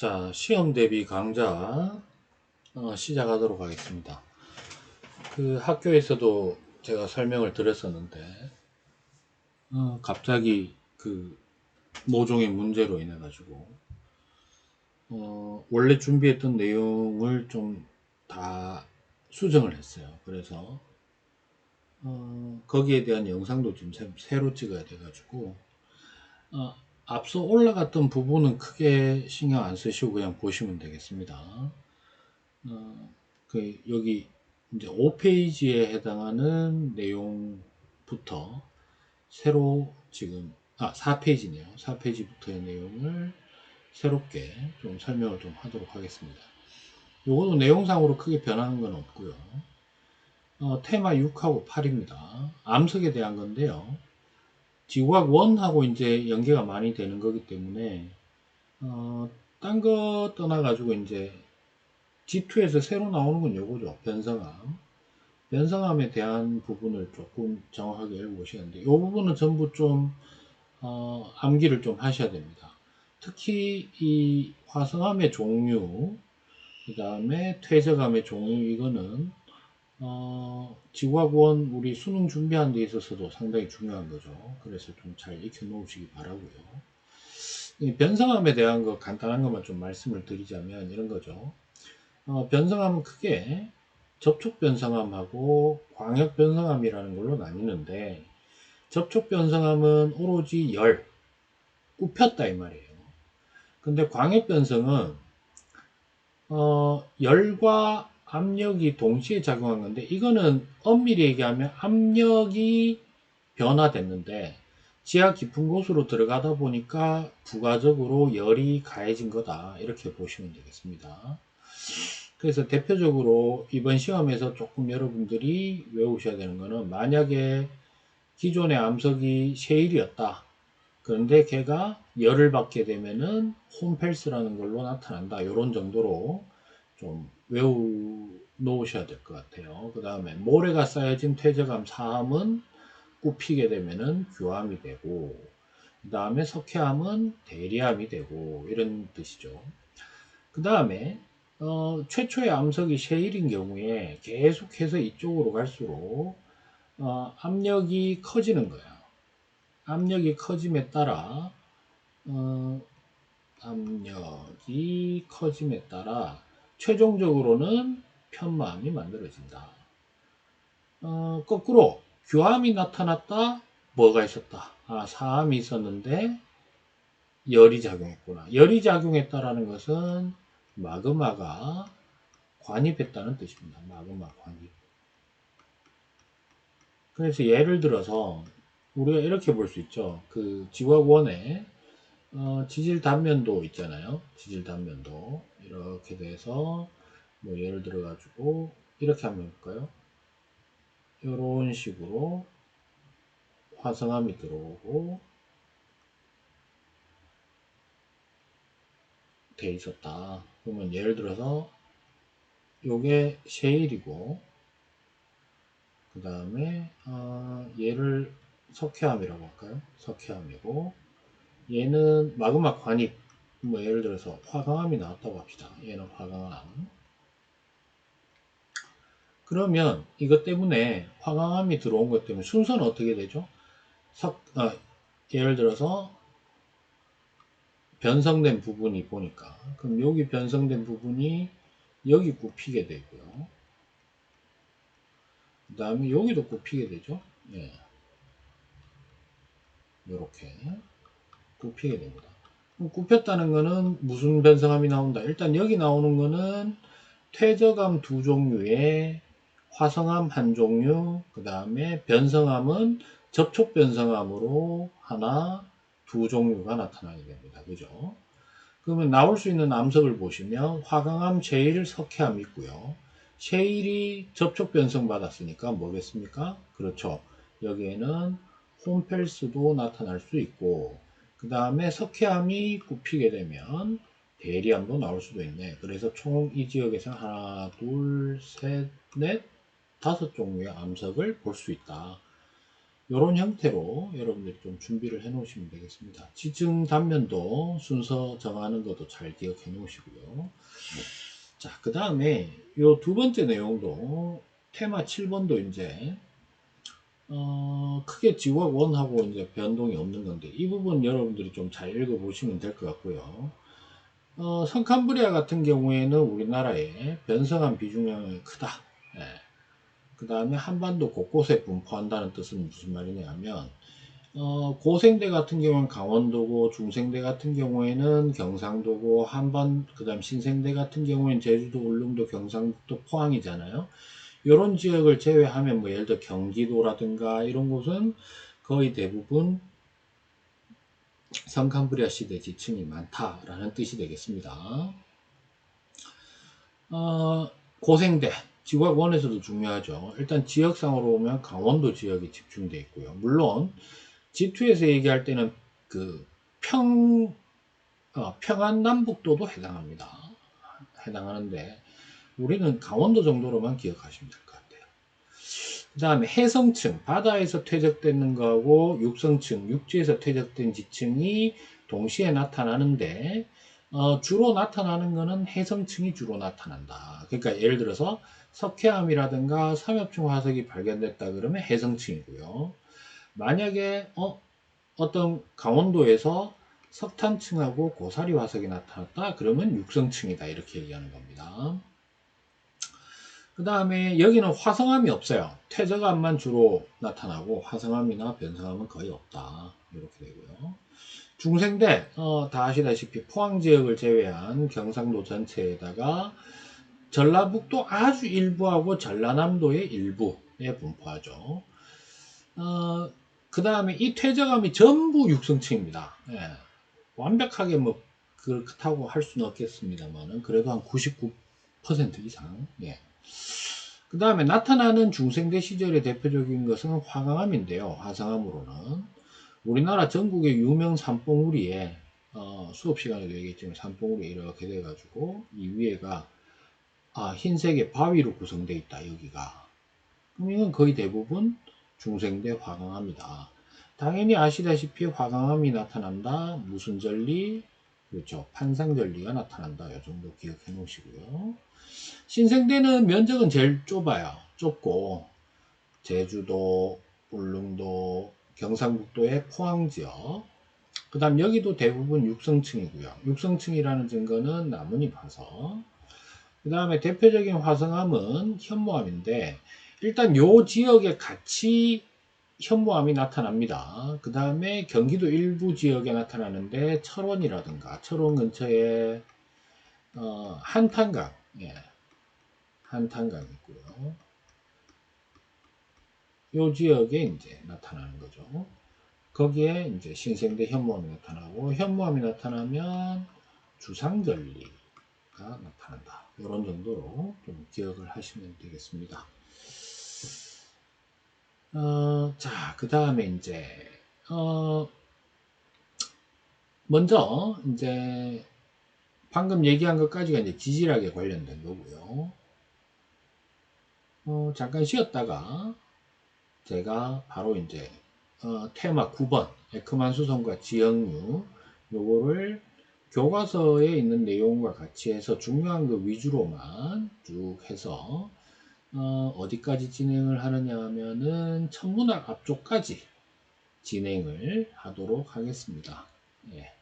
자, 시험 대비 강좌 어, 시작하도록 하겠습니다. 그 학교에서도 제가 설명을 드렸었는데 어, 갑자기 그 모종의 문제로 인해 가지고 어, 원래 준비했던 내용을 좀 다 수정을 했어요. 그래서 어, 거기에 대한 영상도 지금 새- 새로 찍어야 돼 가지고 어, 앞서 올라갔던 부분은 크게 신경 안 쓰시고 그냥 보시면 되겠습니다. 어, 그 여기 이제 5페이지에 해당하는 내용부터 새로 지금 아 4페이지네요. 4페이지부터의 내용을 새롭게 좀 설명을 좀 하도록 하겠습니다. 요거도 내용상으로 크게 변하는 건 없고요. 어, 테마 6하고 8입니다. 암석에 대한 건데요. 지구학 1하고 이제 연계가 많이 되는 거기 때문에 어, 딴 거 떠나가지고 이제 G2에서 새로 나오는 건 요거죠. 변성함. 변성함에 대한 부분을 조금 정확하게 읽어보시는데 이 부분은 전부 좀 어, 암기를 좀 하셔야 됩니다. 특히 이 화성암의 종류, 그 다음에 퇴적암의 종류 이거는 어, 지구학원 우리 수능 준비하는 데 있어서도 상당히 중요한 거죠. 그래서 좀 잘 익혀 놓으시기 바라고요. 이 변성암에 대한 거 간단한 것만 좀 말씀을 드리자면 이런 거죠. 어, 변성암은 크게 접촉 변성암하고 광역 변성암이라는 걸로 나뉘는데 접촉 변성암은 오로지 열, 굽혔다 이 말이에요. 근데 광역 변성은 어, 열과 압력이 동시에 작용한 건데 이거는 엄밀히 얘기하면 압력이 변화됐는데 지하 깊은 곳으로 들어가다 보니까 부가적으로 열이 가해진 거다 이렇게 보시면 되겠습니다. 그래서 대표적으로 이번 시험에서 조금 여러분들이 외우셔야 되는 거는 만약에 기존의 암석이 셰일이었다. 그런데 걔가 열을 받게 되면은 홈펠스라는 걸로 나타난다. 이런 정도로 좀 외우 놓으셔야 될 것 같아요. 그 다음에 모래가 쌓여진 퇴적암 사암은 굽히게 되면은 규암이 되고 그 다음에 석회암은 대리암이 되고 이런 뜻이죠. 그 다음에 어, 최초의 암석이 셰일인 경우에 계속해서 이쪽으로 갈수록 어, 압력이 커지는 거야. 압력이 커짐에 따라 어, 압력이 커짐에 따라 최종적으로는 편마암이 만들어진다. 어, 거꾸로 규암이 나타났다. 뭐가 있었다. 아, 사암이 있었는데 열이 작용했구나. 열이 작용했다라는 것은 마그마가 관입했다는 뜻입니다. 마그마 관입. 그래서 예를 들어서 우리가 이렇게 볼 수 있죠. 그 지화원에 어, 지질 단면도 있잖아요. 지질 단면도 이렇게 돼서 뭐 예를 들어 가지고 이렇게 한번 볼까요? 이런 식으로 화성암이 들어오고 돼 있었다. 그러면 예를 들어서 요게 셰일이고 그 다음에 어, 얘를 석회암이라고 할까요? 석회암이고 얘는 마그마 관입 뭐 예를 들어서 화강암이 나왔다고 합시다. 얘는 화강암 그러면 이것 때문에 화강암이 들어온 것 때문에 순서는 어떻게 되죠? 석, 아, 예를 들어서 변성된 부분이 보니까 그럼 여기 변성된 부분이 여기 굽히게 되고요. 그 다음에 여기도 굽히게 되죠. 예. 이렇게 굽히게 됩니다. 그럼 굽혔다는 거는 무슨 변성암이 나온다? 일단 여기 나오는 거는 퇴적암 두 종류에 화성암 한 종류, 그 다음에 변성암은 접촉 변성암으로 하나, 두 종류가 나타나게 됩니다. 그죠? 그러면 나올 수 있는 암석을 보시면 화강암 제1 석회암 있고요. 셰일이 접촉 변성 받았으니까 뭐겠습니까? 그렇죠. 여기에는 홈펠스도 나타날 수 있고 그 다음에 석회암이 굽히게 되면 대리암도 나올 수도 있네. 그래서 총 이 지역에서 하나, 둘, 셋, 넷, 다섯 종류의 암석을 볼 수 있다. 이런 형태로 여러분들이 좀 준비를 해 놓으시면 되겠습니다. 지층 단면도 순서 정하는 것도 잘 기억해 놓으시고요. 자, 그 다음에 이 두 번째 내용도 테마 7번도 이제 어, 크게 지각 원하고 이제 변동이 없는 건데 이 부분 여러분들이 좀 잘 읽어 보시면 될 것 같고요. 어, 성캄브리아 같은 경우에는 우리나라의 변성한 비중량이 크다. 예. 그 다음에 한반도 곳곳에 분포한다는 뜻은 무슨 말이냐면 어, 고생대 같은 경우는 강원도고 중생대 같은 경우에는 경상도고 한반 그 다음 신생대 같은 경우에는 제주도, 울릉도, 경상북도, 포항이잖아요. 이런 지역을 제외하면 뭐 예를 들어 경기도라든가 이런 곳은 거의 대부분 성캄브리아 시대 지층이 많다라는 뜻이 되겠습니다. 어, 고생대, 지각원에서도 중요하죠. 일단 지역상으로 보면 강원도 지역이 집중되어 있고요. 물론 G2에서 얘기할 때는 그 평, 어, 평안 남북도도 해당합니다. 해당하는데 우리는 강원도 정도로만 기억하시면 될 것 같아요. 그 다음에 해성층, 바다에서 퇴적되는 거하고 육성층, 육지에서 퇴적된 지층이 동시에 나타나는데 어, 주로 나타나는 거는 해성층이 주로 나타난다. 그러니까 예를 들어서 석회암이라든가 삼엽층 화석이 발견됐다 그러면 해성층이고요. 만약에 어, 어떤 강원도에서 석탄층하고 고사리 화석이 나타났다 그러면 육성층이다 이렇게 얘기하는 겁니다. 그 다음에 여기는 화성암이 없어요. 퇴적암만 주로 나타나고 화성암이나 변성암은 거의 없다. 이렇게 되고요. 중생대 어, 다 아시다시피 포항 지역을 제외한 경상도 전체에다가 전라북도 아주 일부하고 전라남도의 일부에 분포하죠. 어, 그 다음에 이 퇴적암이 전부 육성층입니다. 예. 완벽하게 뭐 그렇다고 할 수는 없겠습니다만은 그래도 한 99% 이상. 예. 그 다음에 나타나는 중생대 시절의 대표적인 것은 화강암인데요. 화성암으로는 우리나라 전국의 유명 산봉우리에 어, 수업 시간에도 얘기했지만 산봉우리 이렇게 돼가지고 이 위에가 아, 흰색의 바위로 구성되어 있다 여기가 그럼 이건 거의 대부분 중생대 화강암이다. 당연히 아시다시피 화강암이 나타난다. 무슨 전리? 그렇죠. 판상전리가 나타난다. 이 정도 기억해 놓으시고요. 신생대는 면적은 제일 좁아요. 좁고 제주도, 울릉도, 경상북도의 포항지역 그 다음 여기도 대부분 육성층이고요. 육성층이라는 증거는 나뭇잎 화성 그 다음에 대표적인 화성암은 현모암인데 일단 요 지역에 같이 현무암이 나타납니다. 그 다음에 경기도 일부 지역에 나타나는데 철원이라든가 철원 근처에 어, 한탄강, 예, 한탄강 있고요. 요 지역에 이제 나타나는 거죠. 거기에 이제 신생대 현무암이 나타나고 현무암이 나타나면 주상절리가 나타난다. 이런 정도로 좀 기억을 하시면 되겠습니다. 어, 자, 그 다음에 이제, 어, 먼저, 이제, 방금 얘기한 것까지가 이제 지질학에 관련된 거고요. 어, 잠깐 쉬었다가, 제가 바로 이제, 어, 테마 9번, 에크만 수성과 지역류, 요거를 교과서에 있는 내용과 같이 해서 중요한 거 위주로만 쭉 해서 어, 디까지 진행을 하느냐 하면은 천문학 앞쪽까지 진행을 하도록 하겠습니다. 예.